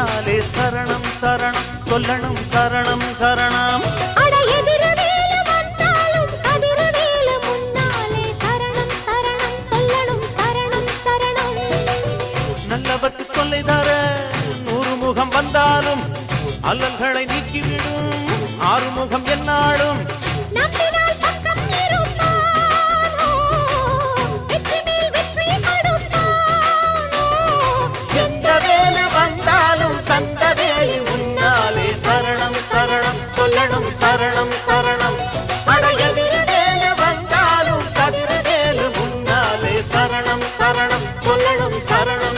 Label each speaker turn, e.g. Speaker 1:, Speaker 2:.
Speaker 1: முன்னாலே சரணம் சரணம் சொல்லணும் சரணம் சரணம். நல்லவர்க்கு தொல்லை தர நூறு முகம் வந்தாலும் அல்லல்களை நீக்கிவிடும். ஆறுமுகம் என்னாலும் சொல்லணும் சரணம் சரணம். அடையதிரேல வந்தாலும் சதிரேல முன்னாலே சரணம் சரணம். சொல்லணும் சரணம்.